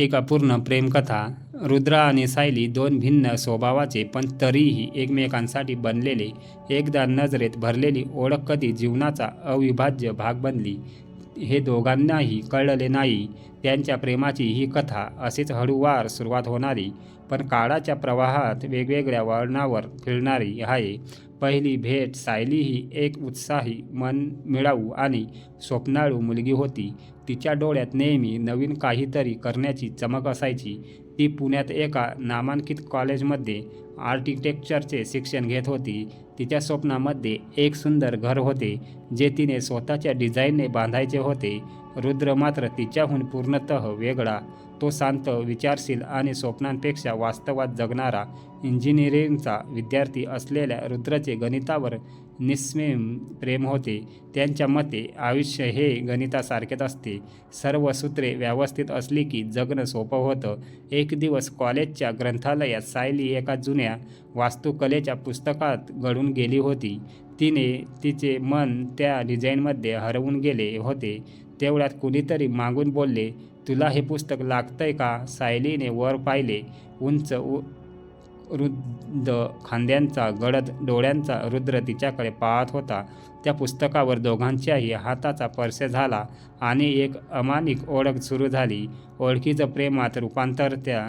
एक अपूर्ण प्रेमकथा रुद्र आणि सायली दोन भिन्न स्वभावाचे पण तरीही एकमेकांसाठी बनलेले एकदा नजरेत भरलेली ओळख कधी जीवनाचा अविभाज्य भाग बनली हे दोघांनाही कळले नाही. त्यांच्या प्रेमाची ही कथा असेच हळूवार सुरुवात होणारी पण काळाच्या प्रवाहात वेगवेगळ्या वळणावर फिरणारी आहे पहिली भेट सायली ही एक उत्साही मन मिळावू आणि स्वप्नाळू मुलगी होती. तिच्या डोळ्यात नेहमी नवीन काहीतरी करण्याची चमक असायची. ती पुण्यात एका नामांकित कॉलेजमध्ये आर्किटेक्चरचे शिक्षण घेत होती. तिच्या स्वप्नामध्ये एक सुंदर घर होते जे तिने स्वतःच्या डिझाईनने बांधायचे होते. रुद्र मात्र तिच्याहून पूर्णतः वेगळा. तो शांत विचारशील आणि स्वप्नांपेक्षा वास्तवात जगणारा इंजिनिअरिंगचा विद्यार्थी असलेल्या रुद्रचे गणितावर निस्मेम प्रेम होते. त्यांच्या मते आयुष्य हे गणितासारखेच असते. सर्व सूत्रे व्यवस्थित असली की जगणं सोपं होतं. एक दिवस कॉलेजच्या ग्रंथालयात सायली एका जुन्या वास्तुकलेच्या पुस्तकात घडून गेली होती. तिने तिचे मन त्या डिझाईनमध्ये हरवून गेले होते. तेवढ्यात कुणीतरी मागून बोलले तुला हे पुस्तक लागतंय का? सायलीने वर पाहिले. उंच उ रुद्ध खांद्यांचा गडद डोळ्यांचा रुद्र तिच्याकडे पाहत होता. त्या पुस्तकावर दोघांच्याही हाताचा स्पर्श झाला आणि एक अमानिक ओळख सुरू झाली. ओळखीचं प्रेमात रूपांतर त्या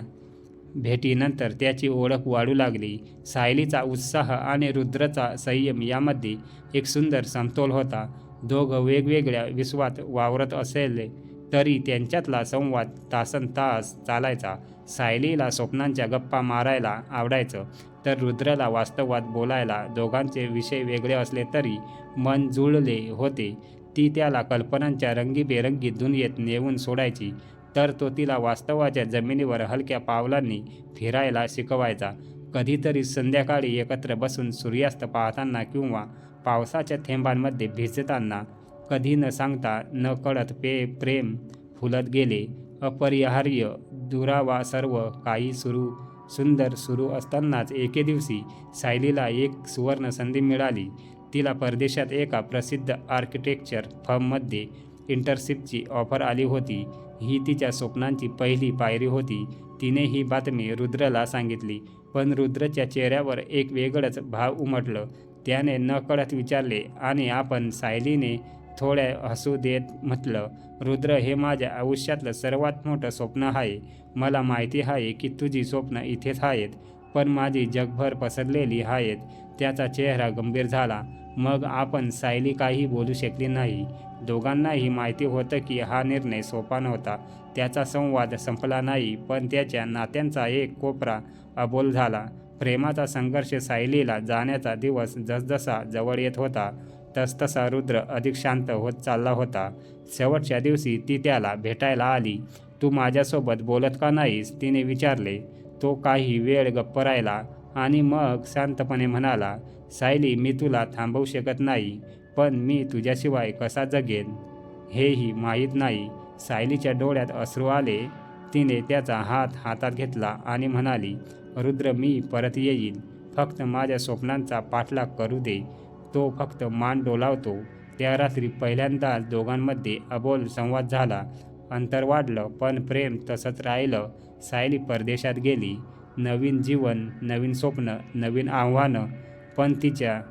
भेटीनंतर त्याची ओळख वाढू लागली. सायलीचा उत्साह आणि रुद्रचा संयम यामध्ये एक सुंदर समतोल होता. दोघं वेगवेगळ्या विश्वात वावरत असेल तरी त्यांच्यातला संवाद तासन तास चालायचा. सायलीला स्वप्नांच्या गप्पा मारायला आवडायचं तर रुद्रला वास्तवात बोलायला दोघांचे विषय वेगळे असले तरी मन जुळले होते. ती त्याला कल्पनांच्या रंगीबेरंगी दुनियेत नेऊन सोडायची. तर तो तिला वास्तवाच्या जमिनीवर हलक्या पावलांनी फिरायला शिकवायचा. कधीतरी संध्याकाळी एकत्र बसून सूर्यास्त पाहताना किंवा पावसाच्या थेंबांमध्ये भिजताना कधी न सांगता न कळत पे प्रेम फुलत गेले. अपरिहार्य दुरावा सर्व काही सुरू सुंदर सुरू असतानाच एके दिवशी सायलीला एक सुवर्ण संधी मिळाली. तिला परदेशात एका प्रसिद्ध आर्किटेक्चर फर्ममध्ये इंटरशिपची ऑफर आली होती. ही तिच्या स्वप्नांची पहिली पायरी होती. तिने ही बातमी रुद्रला सांगितली. पण रुद्रच्या चेहऱ्यावर एक वेगळंच भाव उमटलं. त्याने नकळत विचारले आणि आपण सायलीने थोड्या हसू देत म्हटलं रुद्र हे माझ्या आयुष्यातलं सर्वात मोठं स्वप्न आहे. मला माहिती आहे की तुझी स्वप्न इथेच आहेत पण माझी जगभर पसरलेली आहेत. त्याचा चेहरा गंभीर झाला. मग आपण सायली काही बोलू शकली नाही. दोघांनाही माहिती होतं की हा निर्णय सोपा नव्हता. त्याचा संवाद संपला नाही पण त्याच्या नात्यांचा एक कोपरा अबोल झाला. प्रेमाचा संघर्ष सायलीला जाण्याचा दिवस जसजसा जवळ येत होता तसतसा रुद्र अधिक शांत होत चालला होता. शेवटच्या दिवशी ती त्याला भेटायला आली. तू माझ्यासोबत बोलत का नाहीस? तिने विचारले. तो काही वेळ गप्प राहिला. आणि मग शांतपणे म्हणाला सायली मी तुला थांबवू शकत नाही पण मी तुझ्याशिवाय कसा जगेन? हेही माहीत नाही. सायलीच्या डोळ्यात अश्रू आले. तिने त्याचा हात हातात घेतला आणि म्हणाली रुद्र मी परत येईल फक्त माझ्या स्वप्नांचा पाठलाग करू दे. तो फक्त मान डोलावतो. त्या रात्री पहिल्यांदाच दोघांमध्ये अबोल संवाद झाला. अंतर वाढलं पण प्रेम तसंच राहिलं. सायली परदेशात गेली. नवीन जीवन नवीन स्वप्न नवीन आव्हानं पण तिच्या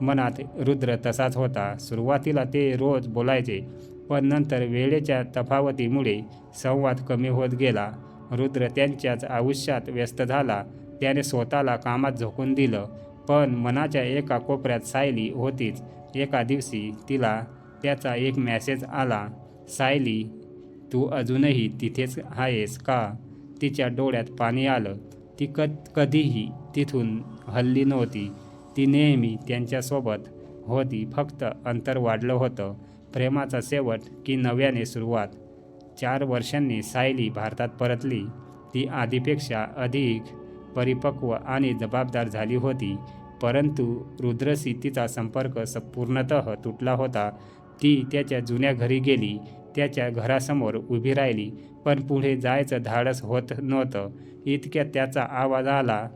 मनात रुद्र तसाच होता. सुरुवातीला ते रोज बोलायचे पण नंतर वेळेच्या तफावतीमुळे संवाद कमी होत गेला. रुद्र त्यांच्याच आयुष्यात व्यस्त झाला. त्याने स्वतःला कामात झोकून दिलं पण मनाच्या एका कोपऱ्यात सायली होतीच. एका दिवशी तिला त्याचा एक मॅसेज आला सायली तू अजूनही तिथेच आहेस का? तिच्या डोळ्यात पाणी आलं. ती क कधीही तिथून हल्ली नव्हती. ती नेहमी त्यांच्यासोबत होती. फक्त अंतर वाढलं होतं. प्रेमाचा शेवट की नव्याने सुरुवात. चार वर्षांनी सायली भारतात परतली. ती आधीपेक्षा अधिक परिपक्व आणि जबाबदार झाली होती. परंतु रुद्रशी तिचा संपर्क स तुटला होता. ती त्याच्या जुन्या घरी गेली. त्याच्या घरासमोर उभी राहिली पण पुढे जायचं धाडस होत नव्हतं. इतक्यात त्याचा आवाज आला.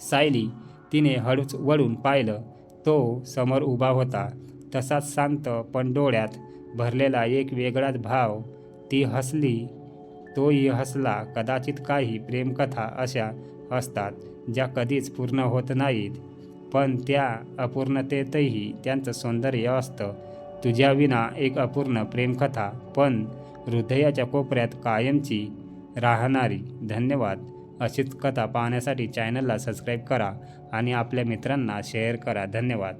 सायली तिने हळूच वळून पाहिलं. तो समोर उभा होता. तसाच शांत पण डोळ्यात भरलेला एक वेगळाच भाव. ती हसली. तोही हसला. कदाचित काही प्रेमकथा अशा असतात ज्या कधीच पूर्ण होत नाहीत. पण त्या अपूर्णतेतही त्यांचं सौंदर्य असतं. तुझ्या विना एक अपूर्ण प्रेमकथा पण हृदयाच्या कोपऱ्यात कायमची राहणारी धन्यवाद. अशीच कथा पाहण्यासाठी चॅनलला सबस्क्राईब करा आणि आपल्या मित्रांना शेअर करा. धन्यवाद.